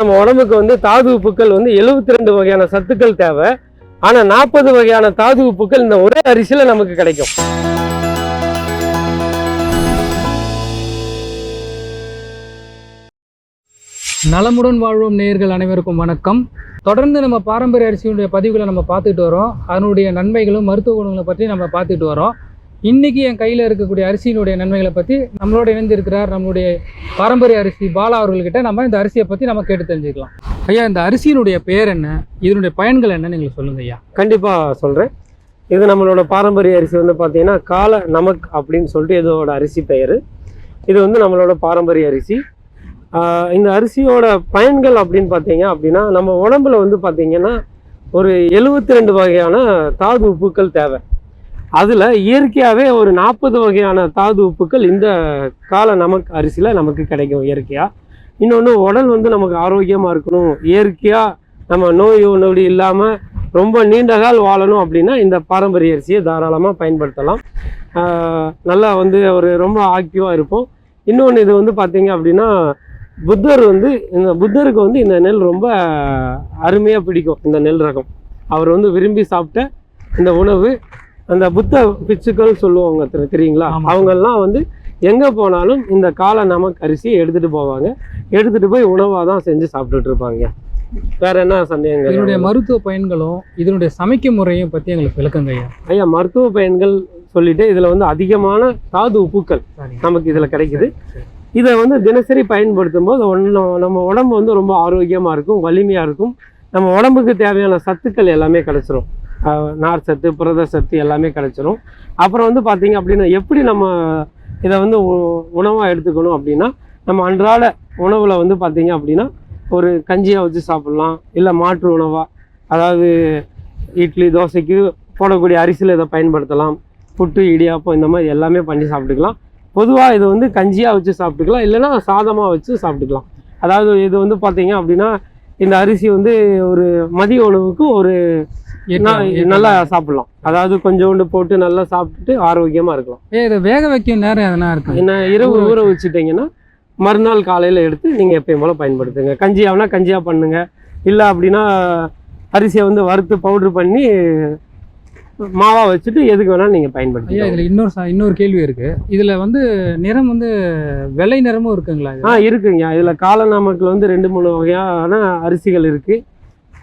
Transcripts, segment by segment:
நம்ம உடம்புக்கு வந்து தாது உப்புக்கள் வந்து 72 ரெண்டு வகையான சத்துக்கள் தேவை. ஆனா நாற்பது வகையான தாது உப்புக்கள் இந்த ஒரே அரிசியில நமக்கு கிடைக்கும். நலமுடன் வாழ்வோம் நேயர்கள் அனைவருக்கும் வணக்கம். தொடர்ந்து நம்ம பாரம்பரிய அரிசியுடைய பதிவுகளை நம்ம பார்த்துட்டு வரோம். அதனுடைய நன்மைகளும் மருத்துவ குணங்களை பற்றி நம்ம பார்த்துட்டு வரோம். இன்றைக்கி என் கையில் இருக்கக்கூடிய அரிசியினுடைய நன்மைகளை பற்றி நம்மளோட இணைந்து இருக்கிறார் நம்மளுடைய பாரம்பரிய அரிசி பாலா அவர்கள்கிட்ட நம்ம இந்த அரிசியை பற்றி நம்ம கேட்டு தெரிஞ்சுக்கலாம். ஐயா இந்த அரிசியினுடைய பேர் என்ன? இதனுடைய பயன்கள் என்னன்னு நீங்கள் சொல்லுங்க ஐயா. கண்டிப்பாக சொல்கிறேன் இது நம்மளோட பாரம்பரிய அரிசி வந்து பார்த்திங்கன்னா கால நமக் அப்படின்னு சொல்லிட்டு இதோட அரிசி பெயர். இது வந்து நம்மளோட பாரம்பரிய அரிசி. இந்த அரிசியோட பயன்கள் அப்படின்னு பார்த்தீங்க அப்படின்னா நம்ம உடம்புல வந்து பார்த்திங்கன்னா ஒரு 72 ரெண்டு வகையான தாது உப்புக்கள் தேவை. அதில் இயற்கையாகவே ஒரு நாற்பது வகையான தாது உப்புக்கள் இந்த கால நமக்கு அரிசியில் நமக்கு கிடைக்கும் இயற்கையாக இன்னொன்று உடல் வந்து நமக்கு ஆரோக்கியமாக இருக்கணும். இயற்கையாக நம்ம நோய் நொடி இல்லாமல் ரொம்ப நீண்ட கால் வாழணும் அப்படின்னா இந்த பாரம்பரிய அரிசியை தாராளமாக பயன்படுத்தலாம். நல்லா வந்து ஒரு ரொம்ப ஆக்டிவாக இருப்போம். இன்னொன்று இது வந்து பார்த்தீங்க அப்படின்னா புத்தர் வந்து இந்த புத்தருக்கு வந்து இந்த நெல் ரொம்ப அருமையாக பிடிக்கும் இந்த நெல் ரகம். அவர் வந்து விரும்பி சாப்பிட்ட இந்த உணவு. அந்த புத்த பிச்சுக்கள் சொல்லுவாங்க தெரி- தெரியுங்களா. அவங்கெல்லாம் வந்து எங்கே போனாலும் இந்த கால நமக் அரிசியை எடுத்துகிட்டு போவாங்க. எடுத்துகிட்டு போய் உணவாக தான் செஞ்சு சாப்பிட்டுட்டு இருப்பாங்க வேற என்ன சந்தேகங்கள்? இதனுடைய மருத்துவ பயன்களும் இதனுடைய சமைக்கும் முறையும் பற்றி எங்களுக்கு விளக்குங்க ஐயா. ஐயா மருத்துவ பயன்கள் சொல்லிட்டு இதில் வந்து அதிகமான தாது உப்புக்கள் நமக்கு இதில் கிடைக்குது. இதை வந்து தினசரி பயன்படுத்தும் போது ஒன்று நம்ம உடம்பு வந்து ரொம்ப ஆரோக்கியமாக இருக்கும் வலிமையாக இருக்கும். நம்ம உடம்புக்கு தேவையான சத்துக்கள் எல்லாமே கிடைச்சிரும். நார் சத்து புரத சத்து எல்லாமே கிடச்சிரும். அப்புறம் வந்து பார்த்திங்க அப்படின்னா எப்படி நம்ம இதை வந்து உணவாக எடுத்துக்கணும் அப்படின்னா நம்ம அன்றாட உணவில் வந்து பார்த்திங்க அப்படின்னா ஒரு கஞ்சியாக வச்சு சாப்பிட்லாம். இல்லை மாற்று உணவாக அதாவது இட்லி தோசைக்கு போடக்கூடிய அரிசியில் இதை பயன்படுத்தலாம். புட்டு இடியாப்பம் இந்த மாதிரி எல்லாமே பண்ணி சாப்பிட்டுக்கலாம். பொதுவாக இது வந்து கஞ்சியாக வச்சு சாப்பிட்டுக்கலாம். இல்லைன்னா சாதமாக வச்சு சாப்பிட்டுக்கலாம். அதாவது இது வந்து பார்த்திங்க அப்படின்னா இந்த அரிசி வந்து ஒரு மதிய உணவுக்கும் ஒரு நல்லா சாப்பிடலாம். அதாவது கொஞ்சோண்டு போட்டு நல்லா சாப்பிட்டுட்டு ஆரோக்கியமாக இருக்கலாம். ஏ இதை வேக வைக்கும் நேரம் எதனா இருக்கு? என்ன இரவு ஊற வச்சுட்டிங்கன்னா மறுநாள் காலையில் எடுத்து நீங்கள் எப்பயும் போல் பயன்படுத்துங்க. கஞ்சியாகனா கஞ்சியாக பண்ணுங்க. இல்லை அப்படின்னா அரிசியை வந்து வறுத்து பவுட்ரு பண்ணி மாவா வச்சுட்டு எதுக்கு வேணாலும் நீங்கள் ஐயா பயன்படுத்திக்கலாம் இதுல இன்னொரு இன்னொரு கேள்வி இருக்கு. இதுல வந்து நிறம் வந்து வெள்ளை நிறமும் இருக்குங்களா? ஆ இருக்குங்க இதில் காலநாமக்கில் வந்து ரெண்டு மூணு வகையான அரிசிகள் இருக்குது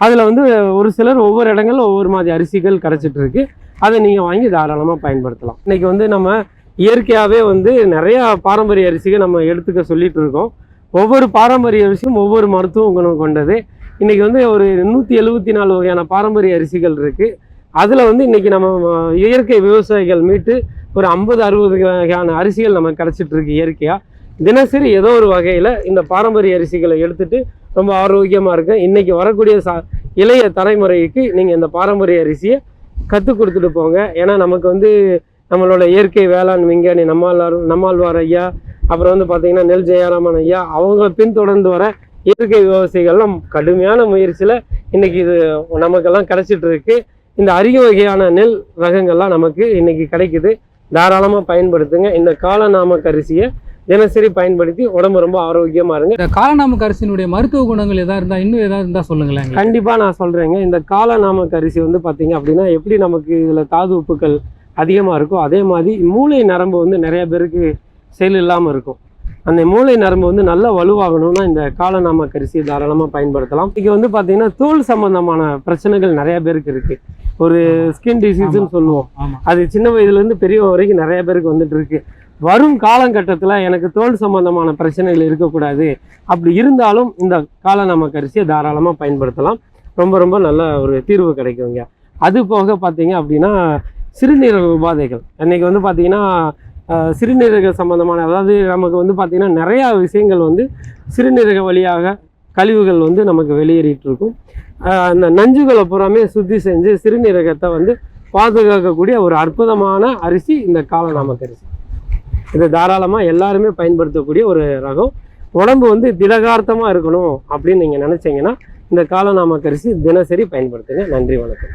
அதில் வந்து ஒரு சிலர் ஒவ்வொரு இடங்கள்ல ஒவ்வொரு மாதிரி அரிசிகள் கிடச்சிட்டு இருக்கு அதை நீங்கள் வாங்கி தாராளமாக பயன்படுத்தலாம். இன்றைக்கி வந்து நம்ம இயற்கையாகவே வந்து நிறையா பாரம்பரிய அரிசிகள் நம்ம எடுத்துக்க சொல்லிட்டு இருக்கோம். ஒவ்வொரு பாரம்பரிய அரிசியும் ஒவ்வொரு மருத்துவ குணம் கொண்டது. இன்றைக்கி வந்து ஒரு நூற்றி எழுபத்தி நாலு வகையான பாரம்பரிய அரிசிகள் இருக்குது அதில் வந்து இன்றைக்கி நம்ம இயற்கை விவசாயிகள் மீட்டு ஒரு ஐம்பது அறுபது வகையான அரிசிகள் நமக்கு கிடச்சிட்டு இருக்கு இயற்கையாக தினசரி ஏதோ ஒரு வகையில் இந்த பாரம்பரிய அரிசிகளை எடுத்துகிட்டு ரொம்ப ஆரோக்கியமாக இருக்கும் இன்றைக்கி வரக்கூடிய சா இளைய தலைமுறைக்கு நீங்கள் இந்த பாரம்பரிய அரிசியை கற்றுக் கொடுத்துட்டு போங்க. ஏன்னா நமக்கு வந்து நம்மளோட இயற்கை வேளாண் விஞ்ஞானி நம்மாழ்வார் நம்மாழ்வார் ஐயா அப்புறம் வந்து பார்த்திங்கன்னா நெல் ஜெயராமன் ஐயா அவங்க பின்தொடர்ந்து வர இயற்கை விவசாயிகள்லாம் கடுமையான முயற்சியில் இன்றைக்கி இது நமக்கெல்லாம் கிடைச்சிட்டு இருக்கு. இந்த அரிய வகையான நெல் ரகங்கள்லாம் நமக்கு இன்றைக்கி கிடைக்குது. தாராளமாக பயன்படுத்துங்க. இந்த காலநாம கரிசியை தினசரி பயன்படுத்தி உடம்பு ரொம்ப ஆரோக்கியமா இருங்க. இந்த காலநாமக்கு அரிசியினுடைய மருத்துவ குணங்கள் எதா இருந்தா இன்னும் ஏதாவது இருந்தா சொல்லுங்களேன் எங்களுக்கு. கண்டிப்பா நான் சொல்றேங்க. இந்த காலநாமக் அரிசி வந்து பாத்தீங்க அப்படின்னா எப்படி நமக்கு இதுல தாது உப்புக்கள் அதிகமா இருக்கோ அதே மாதிரி மூளை நரம்பு வந்து நிறைய பேருக்கு செயல் இல்லாம இருக்கும். அந்த மூளை நரம்பு வந்து நல்லா வலுவாகணும்னா இந்த காலநாமக் அரிசியை தாராளமாக பயன்படுத்தலாம். இங்கே வந்து பார்த்தீங்கன்னா தோல் சம்பந்தமான பிரச்சனைகள் நிறைய பேருக்கு இருக்கு. ஒரு ஸ்கின் டிசீஸ்னு ஆமா. சொல்லுவோம். அது சின்ன வயதுலேருந்து பெரியவங்க வரைக்கும் நிறைய பேருக்கு வந்துட்டு இருக்கு. வரும் காலகட்டத்தில் எனக்கு தோல் சம்பந்தமான பிரச்சனைகள் இருக்கக்கூடாது. அப்படி இருந்தாலும் இந்த கால அரிசியை தாராளமாக பயன்படுத்தலாம். ரொம்ப ரொம்ப நல்ல ஒரு தீர்வு கிடைக்குங்க. அது போக பார்த்தீங்க அப்படின்னா சிறுநீரக உபாதைகள். இன்னைக்கு வந்து பார்த்தீங்கன்னா சிறுநீரக சம்பந்தமான அதாவது நமக்கு வந்து பார்த்தீங்கன்னா நிறையா விஷயங்கள் வந்து சிறுநீரக வழியாக கழிவுகள் வந்து நமக்கு வெளியேறிட்டு இருக்கும் அந்த நஞ்சுகளை புறமே சுத்தி செஞ்சு சிறுநீரகத்தை வந்து பாதுகாக்கக்கூடிய ஒரு அற்புதமான அரிசி இந்த காலநாமக் அரிசி இது தாராளமாக எல்லாருமே பயன்படுத்தக்கூடிய ஒரு ரகம். உடம்பு வந்து திடகார்த்தமாக இருக்கணும் அப்படின்னு நீங்கள் நினச்சிங்கன்னா இந்த காலநாமக் கரிசி தினசரி பயன்படுத்துங்க. நன்றி வணக்கம்.